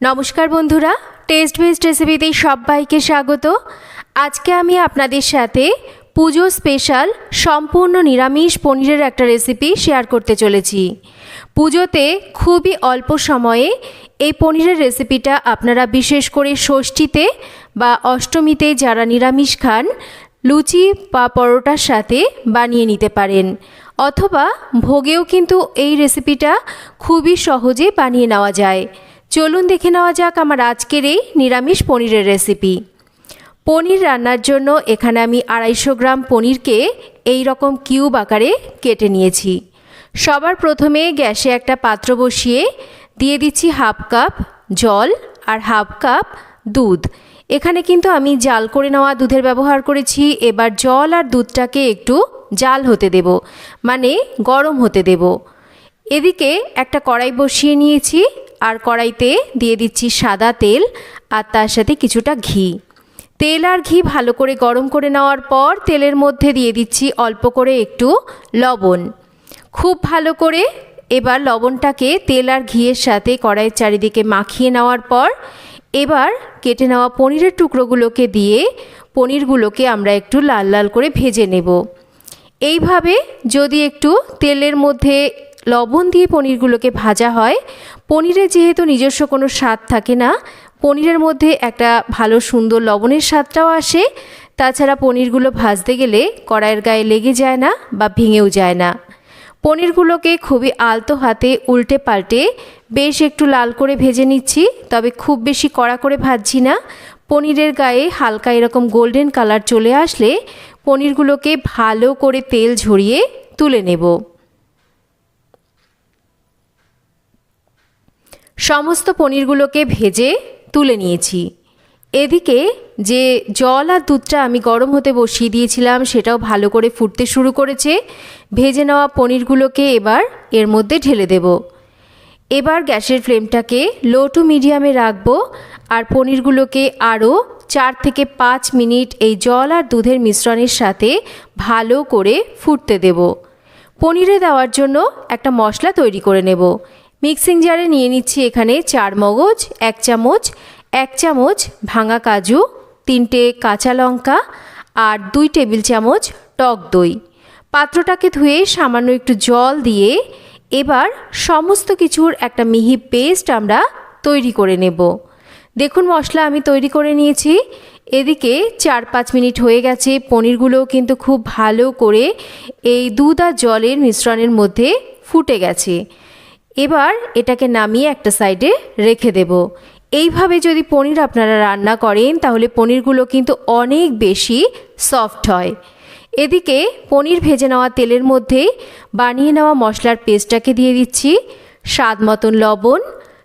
নমস্কার বন্ধুরা test best রেসিপিতে সবাইকে স্বাগত। আজকে আমি আপনাদের সাথে পুজো স্পেশাল সম্পূর্ণ নিরামিষ পনিরের একটা রেসিপি শেয়ার করতে চলেছি। পুজোতে খুবই অল্প সময়ে এই পনিরের রেসিপিটা আপনারা বিশেষ করে ষষ্ঠীতে বা অষ্টমীতে যারা নিরামিষ খান, লুচি বা পরোটার সাথে বানিয়ে নিতে পারেন। অথবা ভোগেও কিন্তু এই রেসিপিটা খুবই সহজে বানিয়ে নেওয়া যায়। চলুন দেখে নেওয়া যাক আমার আজকের এই নিরামিষ পনিরের রেসিপি পনির রান্নার জন্য এখানে আমি আড়াইশো গ্রাম পনিরকে এই রকম কিউব আকারে কেটে নিয়েছি। সবার প্রথমে গ্যাসে একটা পাত্র বসিয়ে দিয়ে দিচ্ছি হাফ কাপ জল আর হাফ কাপ দুধ। এখানে কিন্তু আমি জাল করে নেওয়া দুধের ব্যবহার করেছি। এবার জল আর দুধটাকে একটু জাল হতে দেব মানে গরম হতে দেব। এদিকে একটা কড়াই বসিয়ে নিয়েছি, আর কড়াইতে দিয়ে দিচ্ছি সাদা তেল আর তার সাথে কিছুটা ঘি। তেল আর ঘি ভালো করে গরম করে নেওয়ার পর তেলের মধ্যে দিয়ে দিচ্ছি অল্প করে একটু লবণ। খুব ভালো করে এবার লবণটাকে তেল আর ঘিয়ের সাথে কড়াইয়ের চারিদিকে মাখিয়ে নেওয়ার পর এবার কেটে নেওয়া পনিরের টুকরোগুলোকে দিয়ে পনিরগুলোকে আমরা একটু লাল লাল করে ভেজে নেব। এইভাবে যদি একটু তেলের মধ্যে লবণ দিয়ে পনিরগুলোকে ভাজা হয়। পনিরের যেহেতু নিজস্ব কোনো স্বাদ থাকে না, পনিরের মধ্যে একটা ভালো সুন্দর লবণের স্বাদটাও আসে। তাছাড়া পনিরগুলো ভাজতে গেলে কড়াইয়ের গায়ে লেগে যায় না বা ভেঙেও যায় না। পনিরগুলোকে খুবই আলতো হাতে উল্টে পাল্টে বেশ একটু লাল করে ভেজে নিচ্ছি, তবে খুব বেশি কড়া করে ভাজছি না। পনিরের গায়ে হালকা এরকম গোল্ডেন কালার চলে আসলে পনিরগুলোকে ভালো করে তেল ঝরিয়ে তুলে নেব। সমস্ত পনিরগুলোকে ভেজে তুলে নিয়েছি। এদিকে যে জল আর দুধটা আমি গরম হতে বসিয়ে দিয়েছিলাম, সেটাও ভালো করে ফুটতে শুরু করেছে। ভেজে নেওয়া পনিরগুলোকে এবার এর মধ্যে ঢেলে দেব। এবার গ্যাসের ফ্লেমটাকে লো টু মিডিয়ামে রাখব আর পনিরগুলোকে আরও চার থেকে পাঁচ মিনিট এই জল আর দুধের মিশ্রণের সাথে ভালো করে ফুটতে দেব। পনিরে দেওয়ার জন্য একটা মশলা তৈরি করে নেব। মিক্সিং জারে নিয়ে নিচ্ছি এখানে চার মগজ, এক চামচ এক চামচ ভাঙা কাজু, তিনটে কাঁচা লঙ্কা আর দুই টেবিল চামচ টক দই। পাত্রটাকে ধুয়ে সামান্য একটু জল দিয়ে এবার সমস্ত কিছুর একটা মিহি পেস্ট আমরা তৈরি করে নেব। দেখুন মশলা আমি তৈরি করে নিয়েছি। এদিকে চার পাঁচ মিনিট হয়ে গেছে। পনিরগুলো কিন্তু খুব ভালো করে এই দুধ আর জলের মিশ্রণের মধ্যে ফুটে গেছে। এবার এটাকে নামিয়ে একটা সাইডে রেখে দেব। এইভাবে যদি পনির আপনারা রান্না করেন, তাহলে পনিরগুলো কিন্তু অনেক বেশি সফট হয়। এদিকে পনির ভেজে নেওয়া তেলের মধ্যে বানিয়ে নেওয়া মশলার পেস্টটাকে দিয়ে দিচ্ছি। স্বাদ মতন লবণ,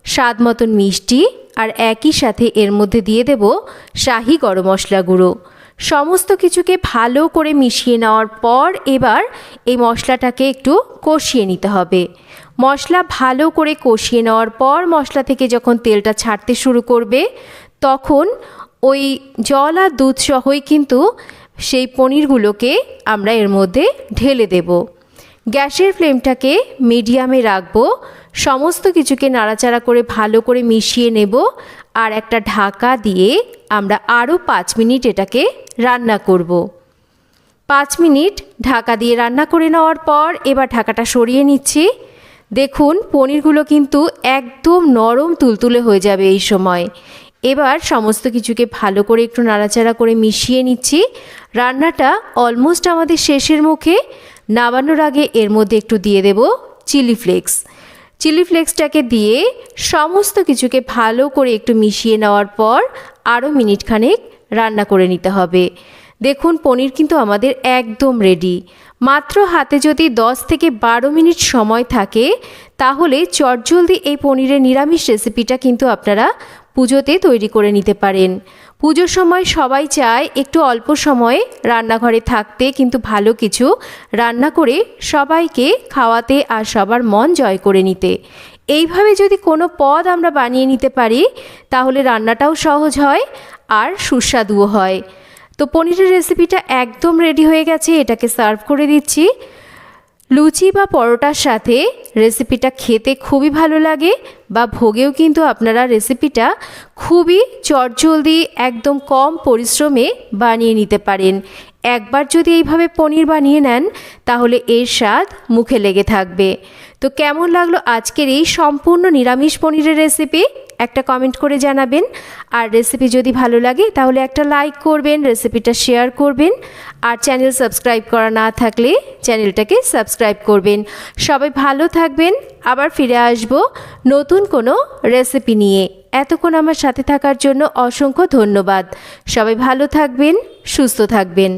স্বাদ মতন মিষ্টি, আর একই সাথে এর মধ্যে দিয়ে দেব শাহি গরম মশলা গুঁড়ো। সমস্ত কিছুকে ভালো করে মিশিয়ে নেওয়ার পর এবার এই মশলাটাকে একটু কষিয়ে নিতে হবে। মশলা ভালো করে কষিয়ে নেওয়ার পর মশলা থেকে যখন তেলটা ছাড়তে শুরু করবে, তখন ওই জল আর দুধ সহই কিন্তু সেই পনিরগুলোকে আমরা এর মধ্যে ঢেলে দেব। গ্যাসের ফ্লেমটাকে মিডিয়ামে রাখব। সমস্ত কিছুকে নাড়াচাড়া করে ভালো করে মিশিয়ে নেব আর একটা ঢাকা দিয়ে আমরা আরও পাঁচ মিনিট এটাকে রান্না করব। পাঁচ মিনিট ঢাকা দিয়ে রান্না করে নেওয়ার পর এবার ঢাকাটা সরিয়ে নিচ্ছি। দেখুন, পনিরগুলো কিন্তু একদম নরম তুলতুলে হয়ে যাবে এই সময়। এবার সমস্ত কিছুকে ভালো করে একটু নাড়াচাড়া করে মিশিয়ে নিচ্ছি। রান্নাটা অলমোস্ট আমাদের শেষের মুখে। নামানোর আগে এর মধ্যে একটু দিয়ে দেব চিলি ফ্লেক্স চিলি ফ্লেক্সটাকে দিয়ে সমস্ত কিছুকে ভালো করে একটু মিশিয়ে নেওয়ার পর আরও মিনিট খানেক রান্না করে নিতে হবে। দেখুন, পনির কিন্তু আমাদের একদম রেডি মাত্র হাতে যদি 10 থেকে বারো মিনিট সময় থাকে, তাহলে চটজলদি এই পনিরের নিরামিষ রেসিপিটা কিন্তু আপনারা পুজোতে তৈরি করে নিতে পারেন। পুজোর সময় সবাই চায় একটু অল্প সময়ে রান্নাঘরে থাকতে, কিন্তু ভালো কিছু রান্না করে সবাইকে খাওয়াতে আর সবার মন জয় করে নিতে। এইভাবে যদি কোনো পদ আমরা বানিয়ে নিতে পারি, তাহলে রান্নাটাও সহজ হয় আর সুস্বাদুও হয়। তো পনিরের রেসিপিটা একদম রেডি হয়ে গেছে, এটাকে সার্ভ করে দিচ্ছি। লুচি বা পরোটার সাথে রেসিপিটা খেতে খুবই ভালো লাগে বা ভোগেও কিন্তু আপনারা রেসিপিটা খুবই চটজলদি, একদম কম পরিশ্রমে বানিয়ে নিতে পারেন। একবার যদি এইভাবে পনির বানিয়ে নেন, তাহলে এর স্বাদ মুখে লেগে থাকবে। তো কেমন লাগল আজকের এই সম্পূর্ণ নিরামিষ পনিরের রেসিপি একটা কমেন্ট করে জানাবেন। আর রেসিপি যদি ভালো লাগে, তাহলে একটা লাইক করবেন রেসিপিটা শেয়ার করবেন। আর চ্যানেল সাবস্ক্রাইব করা না থাকলে চ্যানেলটাকে সাবস্ক্রাইব করবেন। সবাই ভালো থাকবেন, আবার ফিরে আসব নতুন কোনো রেসিপি নিয়ে। এতক্ষণ আমার সাথে থাকার জন্য অসংখ্য ধন্যবাদ। সবাই ভালো থাকবেন, সুস্থ থাকবেন।